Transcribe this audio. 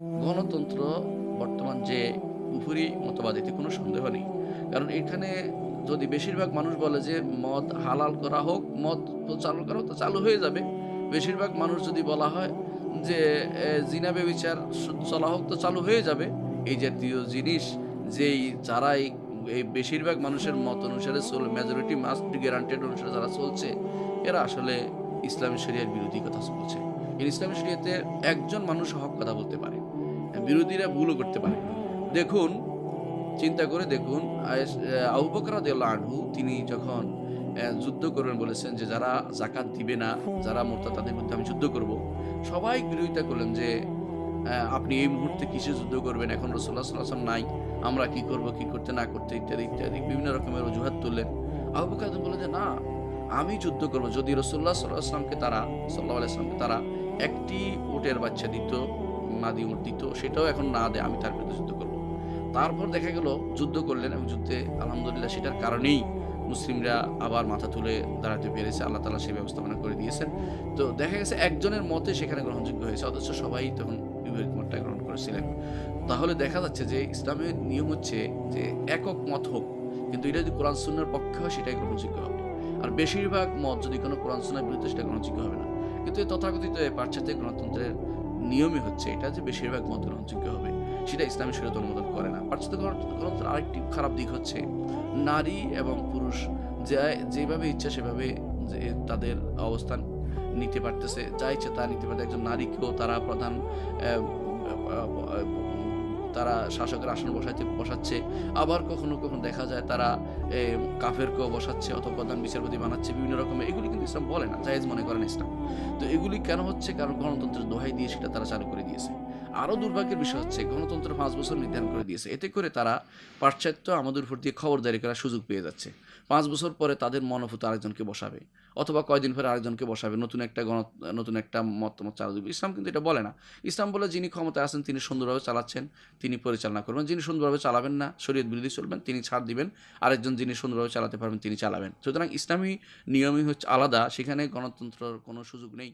গণতন্ত্র বর্তমান যে কুফুরি মতবাদ এতে কোনো সন্দেহ নেই। কারণ এখানে যদি বেশিরভাগ মানুষ বলে যে মদ হালাল করা হোক মদ তো চালু করা হোক তো চালু হয়ে যাবে। বেশিরভাগ মানুষ যদি বলা হয় যে এ, জিনা বিচার চলা হোক তো চালু হয়ে যাবে। এই জাতীয় জিনিস যেই যারা এই এই বেশিরভাগ মানুষের মত অনুসারে চল মেজরিটি মাস্ট গ্যারান্টেড অনুসারে যারা চলছে এরা আসলে ইসলামী শরিয়ার বিরোধী কথা বলছে। এই ইসলামী শরিয়াতে একজন মানুষ হক কথা বলতে পারে, বিরোধীরা ভুলও করতে পারে। দেখুন, চিন্তা করে দেখুন আবু বকর আনহু, তিনি যখন যুদ্ধ করবেন বলেছেন যে যারা জাকাত দিবে না, যারা মোর্তা তাদের বিরুদ্ধে আমি যুদ্ধ করব। সবাই বিরোধিতা করলেন যে আপনি এই মুহূর্তে কিসে যুদ্ধ করবেন? এখন রসুল্লাহ সাল্লাম নাই। আমরা কি করব, কি করতে না করতে, ইত্যাদি ইত্যাদি, বিভিন্ন রকমের অজুহাত তুললেন। আবু বলে যে না, আমি যুদ্ধ করব। যদি রসুল্লাহ সাল্লাহ আসলামকে তারা সাল্লাহ আলাইসলামকে তারা একটি উটের বাচ্চা দিত মাদি উট দিত, সেটাও এখন না দেয়, আমি তার বিরুদ্ধে যুদ্ধ করব। তারপর দেখা গেল, যুদ্ধ করলেন এবং যুদ্ধে, আলহামদুলিল্লাহ সেটার কারণেই মুসলিমরা আবার মাথা তুলে দাঁড়াতে পেরেছে, আল্লাহ তালা সেই ব্যবস্থাপনা করে দিয়েছেন। তো দেখা গেছে, একজনের মতে সেখানে গ্রহণযোগ্য হয়েছে, অথচ সবাই তখন বিপরীত মতটা গ্রহণ করেছিলেন। তাহলে দেখা যাচ্ছে যে, ইসলামের নিয়ম হচ্ছে যে, একক মত হোক, কিন্তু এটা যদি কোরআন সুন্নার পক্ষে হয়, সেটাই গ্রহণযোগ্য হবে। আর বেশিরভাগ মত যদি কোনো কোরআন সুন্নার বিরুদ্ধে, সেটা গ্রহণযোগ্য হবে না। কিন্তু এই তথাকথিত পাশ্চাত্য গণতন্ত্রের নিয়মই হচ্ছে এটা যে বেশিরভাগ মত গ্রহণযোগ্য হবে, সেটা ইসলামী শরীয়ত অনুমোদন করে না। পাশ্চাত্য গণ- গণতন্ত্রের আরেকটি খারাপ দিক হচ্ছে নারী এবং পুরুষ যা যেভাবে ইচ্ছা সেভাবে যে তাদের অবস্থান নিতে পারতেছে, যা ইচ্ছে তা নিতে পারতে একজন নারীকেও তারা প্রধান তারা শাসকের আসন বসাইতে বসাচ্ছে। আবার কখনো কখনো দেখা যায় তারা কাফেরকেও বসাচ্ছে অথবা প্রধান বিচারপতি বানাচ্ছে, বিভিন্ন রকমের। এগুলি কিন্তু ইসলাম বলে না, জায়েজ মনে করেন ইসলাম। তো এগুলি কেন হচ্ছে? কারণ গণতন্ত্রের দোহাই দিয়ে সেটা তারা চালু করে দিয়েছে। আরও দুর্ভাগ্যের বিষয় হচ্ছে, গণতন্ত্র পাঁচ বছর নির্ধারণ করে দিয়েছে। এতে করে তারা পাশ্চাত্য আমাদের উপর দিয়ে খবরদারি করার সুযোগ পেয়ে যাচ্ছে। পাঁচ বছর পরে তাদের মনোভূত আরেকজনকে বসাবে, অথবা কয়দিন পরে আরেকজনকে বসাবে, নতুন একটা গণ, নতুন একটা মতামত চালু দেবে ইসলাম কিন্তু এটা বলে না। ইসলাম বলে যিনি ক্ষমতায় আছেন তিনি সুন্দরভাবে চালাচ্ছেন, তিনি পরিচালনা করবেন। যিনি সুন্দরভাবে চালাবেন না, শরীয়ত বিরোধী চলবেন, তিনি ছাড় দিবেন। আরেকজন যিনি সুন্দরভাবে চালাতে পারবেন তিনি চালাবেন। সুতরাং ইসলামী নিয়মই হচ্ছে আলাদা, সেখানে গণতন্ত্রের কোনো সুযোগ নেই।